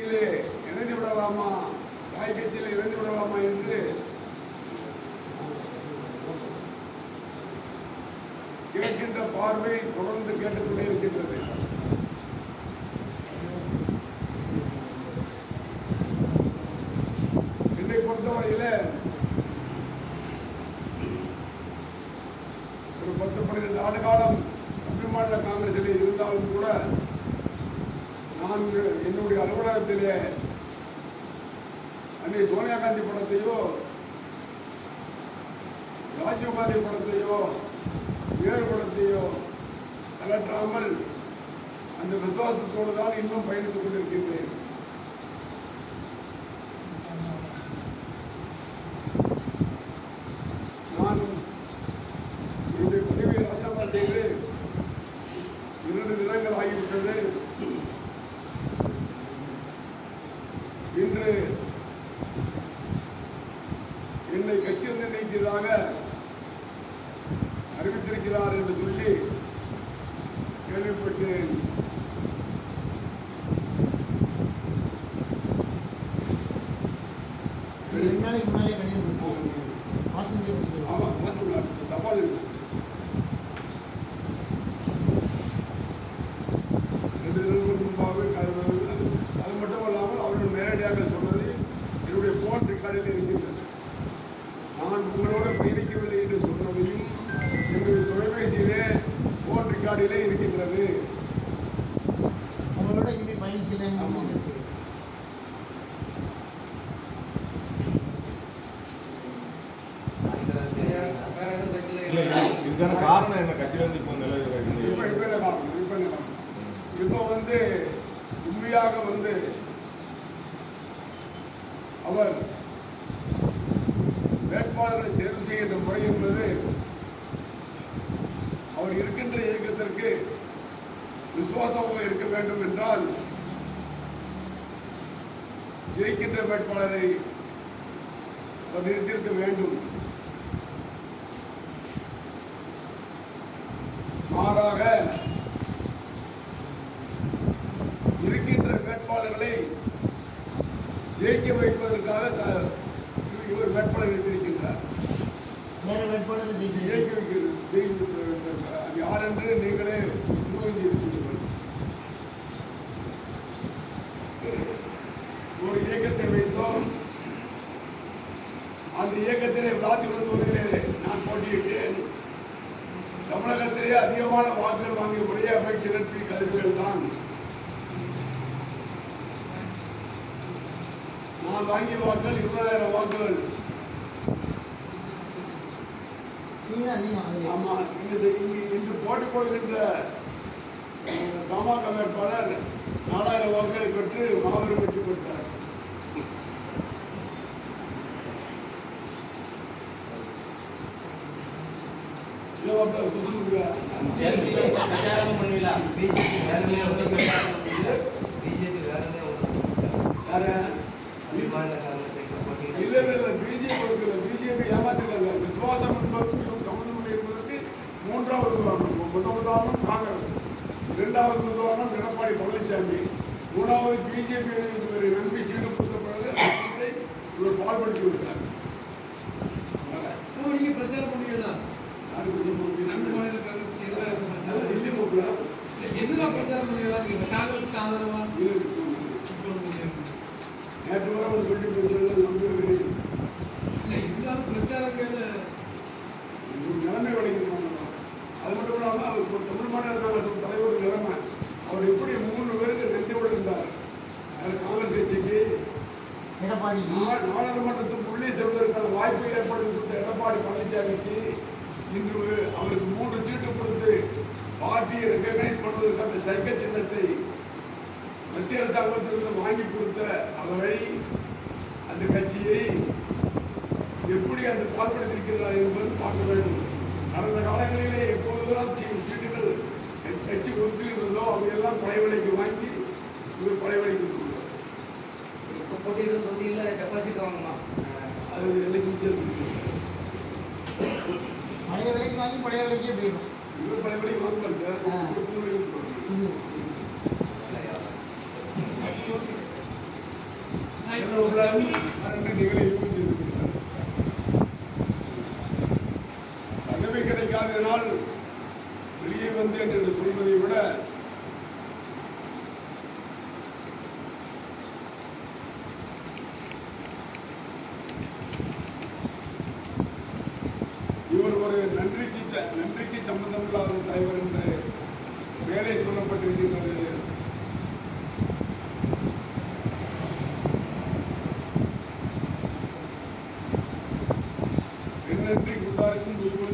கட்சியிலே இணைந்து விடலாமா? தாய் கட்சியில் இணைந்து விடலாமா என்று? கேட்கின்ற பார்வை தொடர்ந்து கேட்டுக்கொண்டே இருக்கின்றது. என்னை பொறுத்தவரையில் ஒரு பத்து பன்னிரெண்டு ஆண்டு காலம் தமிழ் மாநில காங்கிரஸில் இருந்தாலும் கூட நான் என்னுடைய அலுவலகத்திலே அன்னை சோனியா காந்தி படத்தையோ ராஜீவ் காந்தி படத்தையோ நேரு படத்தையோ அகற்றாமல் அந்த விசுவாசத்தோடு தான் இன்னும் பயணித்துக் கொண்டிருக்கின்றேன் நான் என்னுடைய பதவியை ராஜினாமா செய்து இரண்டு தினங்கள் ஆகிவிட்டது இன்று என்னை கட்சியிலிருந்து நீக்கியதாக அறிவித்திருக்கிறார் என்று சொல்லி கேள்விப்பட்டேன் ரெண்டு நாளைக்கு முன்னாலே ரெக்கார்டிலே இருக்கின்றது. அவங்களோட. இல்ல, இது- இதுக்கான காரணம் என்ன? கட்சியில இருந்து இப்போ நிலவு இப்போ இப்போ என்ன காரணம் இப்போ என்ன காரணம் இப்போ வந்து உண்மையாக வந்து அவர் வேட்பாளரை தேர்வு செய்கின்ற முறை என்பது அவர் இருக்கின்ற இயக்கத்திற்கு விசுவாசமாக இருக்க வேண்டும் என்றால் ஜெயிக்கின்ற வேட்பாளரை அவர் நிறுத்தியிருக்க வேண்டும். மாறாக இருக்கின்ற வேட்பாளர்களை ஜெயிக்க வைப்பதற்காக இவர் வேட்பாளர் இருந்திருக்கின்றார் வேற வேட்பாளர் ஜெயிக்க வைப்பதற்காக. அது யார் என்று நீங்களே யூகித்து இருக்கின்றீர்கள் ஒரு இயக்கத்தை வைத்தோம். அந்த இயக்கத்திலே விளாத்தி தொகுதியிலே நான் போட்டியிட்டேன். தமிழகத்திலே அதிகமான வாக்குகள் வாங்கக்கூடிய அமைச்சர் பி. கதிர்கள் தான். நான் வாங்கிய வாக்குகள் இருபதாயிரம் வாக்குகள். ஆமா இன்று போட்டி போடுகின்ற பாமக வேட்பாளர் நாலாயிரம் வாக்குகளை பெற்று மாபெரும் வெற்றி பெற்றார். இல்லை பிஜேபி பிஜேபி பிஜேபி கொடுக்கல. பிஜேபி ஏமாத்திருக்காங்க. விசுவாசம் என்பதற்கு சம்மந்தம் என்பதற்கு மூன்றாவது உதாரணம். முதல் காங்கிரஸ். இரண்டாவது உதாரணம் எடப்பாடி பழனிசாமி மூணாவது பிஜேபி எம்பி சீட்டு கொடுத்த பிறகு அவரை இவர் பால்படுத்தி விட்டார். நீங்க பிரச்சாரம் பண்ணுவீங்களா எதிராக பிரச்சாரம் பண்ணுவீங்களா காங்கிரஸ்க்கு ஆதரவா நேற்று வரை சொல்லி போய் நம்பி இல்ல இருந்தாலும் பிரச்சாரங்கள் ஒரு நிலைமை வழங்கிருக்காங்க அது மட்டும் இல்லாமல் அவர் ஒரு தமிழ் மாநில காங்கிரஸ் தலைவர் நிலைமை அவர் எப்படி மூணு பேருக்கு நன்றியோடு இருந்தார் அவர் காங்கிரஸ் கட்சிக்கு எடப்பாடி நா- நாடாளுமன்றத்துக்கு உள்ளே செல்வதற்கான வாய்ப்பை ஏற்படுத்தி கொடுத்த எடப்பாடி பழனிசாமிக்கு இன்று அவருக்கு மூன்று சீட்டு கொடுத்து பார்ட்டியை ரெக்கக்னைஸ் பண்ணுவதற்கான சைக்க சின்னத்தை மத்திய அரசாங்கத்திலிருந்து வாங்கி கொடுத்த அவரை அந்த கட்சியை எப்படி அந்த பால்படுத்தியிருக்கிறார் என்பது பார்க்க வேண்டும். கடந்த காலங்களிலே எப்போதுதான் சீட்டுகள் கட்சி- ஒதுக்குகிறதோ அவையெல்லாம் படைவலைக்கு வாங்கி இவர் கொடுக்கிறார் இப்போ போட்டியிடும் தொகுதியில் டெபாசிட் வாங்கலாம் அது எலெக்ஷன் தேர்தல் பழைய பழைய விலைக்கே போயிடும் இவர் படைவலைக்கு வாங்குவார் சார் ஆ. இவர் புது கொடுத்தார் பதவி கிடைக்காததினால் வெளியே வந்தேன் என்று சொல்வதை விட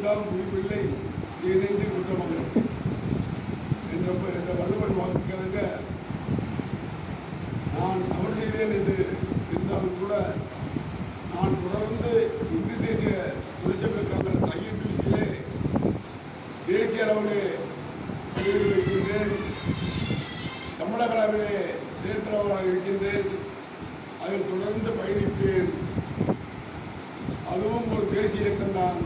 குண்டாருக்கும் குடிக்கொண்டாலும் குடிப்பில்லை ஏனென்றி என்ற என்ற வள்ளுவர் வாக்குக்கிழங்க நான் தவறு செய்தேன் என்று இருந்தாலும் கூட நான் தொடர்ந்து இந்து தேசிய தொழிற்சங்க காங்கிரஸ் தேசிய அளவிலே பதிவு வைக்கின்றேன் தமிழக அளவிலே சேர்த்தளவராக இருக்கின்றேன். அதில் தொடர்ந்து பயணிப்பேன். அதுவும் ஒரு தேசிய இயக்கம் தான்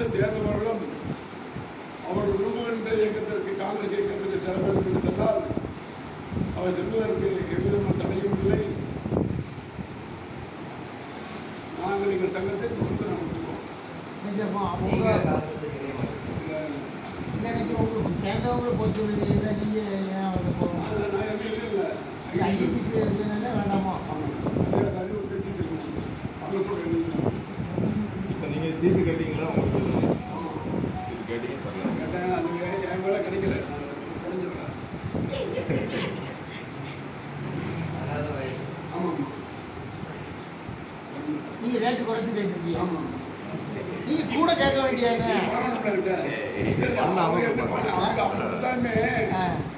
என்னோடு சேர்ந்தவர்களும் அவர் விரும்புகின்ற இயக்கத்திற்கு காங்கிரஸ் இயக்கத்திற்கு என்று சொன்னால் அவர் செல்வதற்கு எவ்விதமான தடையும் இல்லை. நாங்கள் எங்கள் சங்கத்தை தொடர்ந்து நடத்துவோம். நிஜமா அவங்க சேர்ந்தவங்களை பொறுத்து நீங்கள் இல்லை. வேண்டாமா?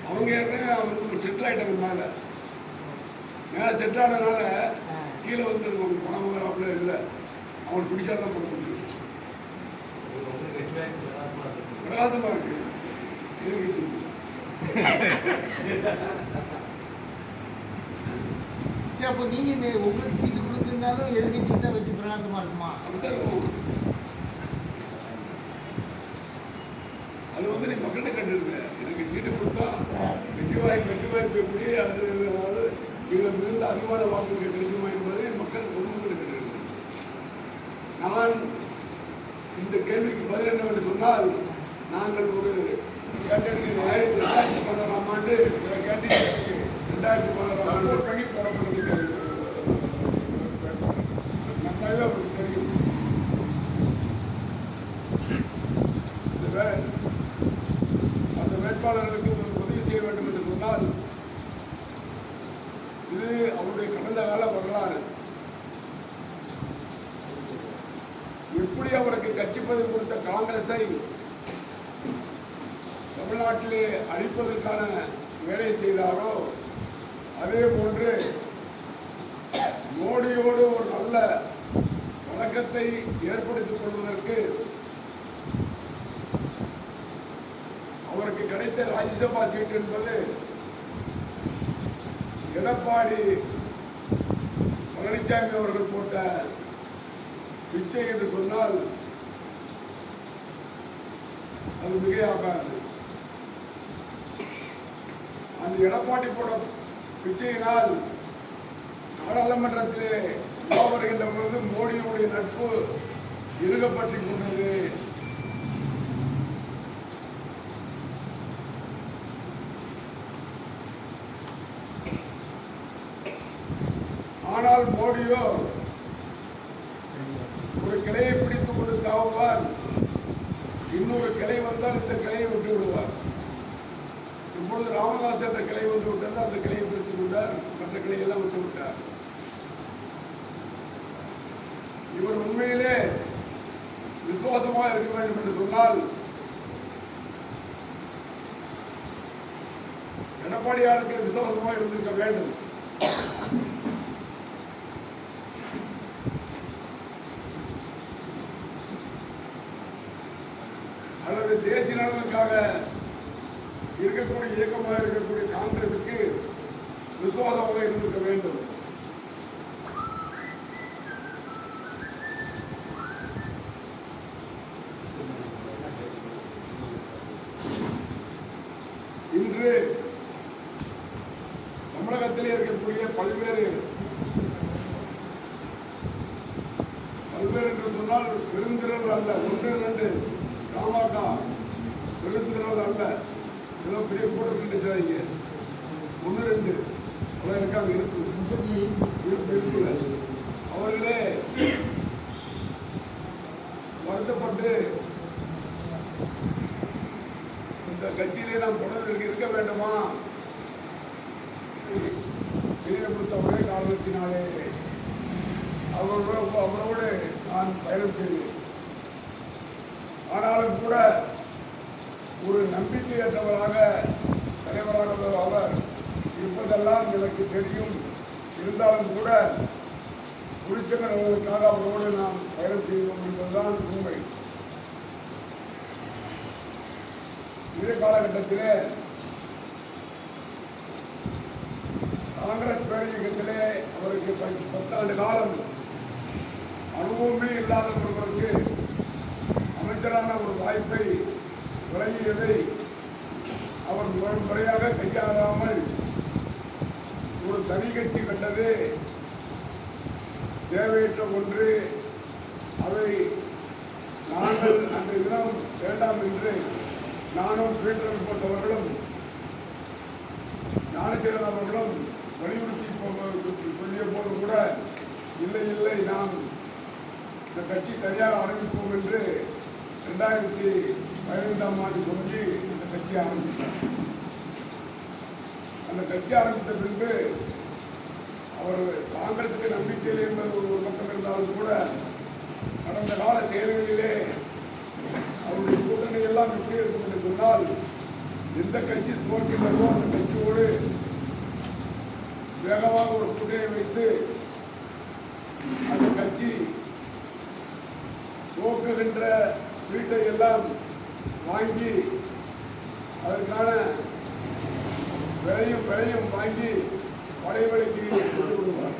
அவங்க அவங்க செட்டில் ஆயிட்டாங்க மேலே மேலே செட்டில் ஆனதுனால கீழே வந்து அவங்க பணம் அப்படியே இல்லை அவங்களுக்கு பிடிச்சா தான் முடியும் பிரகாசமா இருக்கு. பிரகாசமாக இருக்கு சரி அப்போ நீங்கள் உங்களுக்கு சீட்டு கொடுத்துருந்தாலும் எதிர்கட்சி தான் வெற்றி பிரகாசமாக இருக்குமா அப்படித்தான் இருக்கும் அது வந்து நீ மக்கள்கிட்ட கண்டுருங்க. எனக்கு சீட்டு கொடுத்தா வெற்றி வாய்ப்பு வெற்றி வாய்ப்பு எப்படி அது அதாவது இதில் மிகுந்த அதிகமான வாக்குகள் கிடைக்குமா என்பதை மக்கள் பொதுமக்கள் கண்டுருங்க நான் இந்த கேள்விக்கு பதில் என்னவென்று சொன்னால் நாங்கள் ஒரு கேட்டதுக்கு ஆயிரத்தி ரெண்டாயிரத்தி பதினாறாம் ஆண்டு சில கேட்டீங்களுக்கு ரெண்டாயிரத்தி பதினாறாம் ஆண்டு பண்ணி போடப்பட்டிருக்கிறது நல்லாவே அவருக்கு தெரியும் இந்த வே- அந்த வேட்பாளர்களுக்கு ஒரு உதவி செய்ய வேண்டும் என்று சொன்னால் இது அவருடைய கடந்த கால வரலாறு எப்படி அவருக்கு குறித்த காங்கிரஸை தமிழ்நாட்டிலே அழிப்பதற்கான வேலை செய்தாரோ அதே போன்று மோடியோடு ஒரு நல்ல வழக்கத்தை ஏற்படுத்திக் கொள்வதற்கு அவருக்கு கிடைத்த ராஜ்யசபா சீட் என்பது எடப்பாடி பழனிசாமி அவர்கள் போட்ட பிச்சை என்று சொன்னால் அது மிகையாகாது அந்த எடப்பாடி போட பிச்சையினால் நாடாளுமன்றத்திலே உலா வருகின்ற பொழுது நட்பு இறுகப்பற்றி கொண்டது. ஆனால் மோடியோ ஒரு கிளையை பிடித்துக் கொண்டு தாவுவார். இன்னொரு கிளை வந்தால் இந்த கிளையை விட்டு விடுவார். இப்பொழுது ராமதாஸ் என்ற கிளை வந்து விட்டது அந்த கிளையை பிடித்துக் கொண்டார் மற்ற கிளையெல்லாம் விட்டு விட்டார். இவர் உண்மையிலே விசுவாசமாக இருக்க வேண்டும் என்று சொன்னால் எடப்பாடியாருக்கு விசுவாசமாக இருந்திருக்க வேண்டும் அல்லது தேசிய நலனுக்காக இருக்கக்கூடிய இயக்கமாக இருக்கக்கூடிய காங்கிரசுக்கு விசுவாசமாக இருந்திருக்க வேண்டும். இன்று தமிழகத்திலே இருக்கக்கூடிய பல்வேறு பல்வேறு என்று சொன்னால் பெருந்திரல் அல்ல. ஒன்று இரண்டு காமாக்கா பெருந்திரல் அல்ல. ஏதோ பெரிய கூட்டம் நினைச்சாங்க ஒன்று ரெண்டு அதான் இருக்காங்க இருக்கு அவர்களே வருத்தப்பட்டு இந்த கட்சியிலே நாம் தொடர்ந்து இருக்க வேண்டுமா? செய்ய ஒரே காரணத்தினாலே அவரோட அவரோடு நான் பயணம் செய்தேன் ஆனாலும் கூட ஒரு நம்பிக்கையற்றவராக தலைவராக அவர் இருப்பதெல்லாம் எனக்கு தெரியும். இருந்தாலும் கூட குறிச்சங்கர்களுக்காக அவரோடு நாம் பயணம் செய்வோம் என்பதுதான் உண்மை. இதே காலகட்டத்திலே காங்கிரஸ் பேரியக்கத்திலே அவருக்கு பத்தாண்டு காலம் அனுபவமே இல்லாத ஒருவருக்கு அமைச்சரான ஒரு வாய்ப்பை வழங்கியதை அவர் முறையாக கையாளாமல் ஒரு தனி கட்சி கண்டது. தேவையற்ற ஒன்று. அதை நாங்கள் அன்றைய தினம் வேண்டாம் என்று நானும் பீட்டர் போஸ் அவர்களும் ஞானசேகரன் அவர்களும் வலியுறுத்தி சொல்லிய போது கூட இல்லை இல்லை நாம் இந்த கட்சி தனியாக ஆரம்பிப்போம் என்று ரெண்டாயிரத்தி பதினைந்தாம் ஆண்டு சொல்லி இந்த கட்சி ஆரம்பித்தார். அந்த கட்சி ஆரம்பித்த பின்பு அவர் காங்கிரசுக்கு நம்பிக்கை என்பது ஒரு பக்கம் இருந்தாலும் கூட கடந்த கால செயல்களிலே அவருடைய கூட்டணி எல்லாம் எப்படி இருக்கும் என்று சொன்னால் எந்த கட்சி தோற்கின்றதோ அந்த கட்சியோடு வேகமாக ஒரு கூட்டணி வைத்து அந்த கட்சி தோக்குகின்ற சீட்டை எல்லாம் வாங்கி அதற்கான விலையும் விலையும் வாங்கி படைவெளிக்கு கொண்டு விடுவார்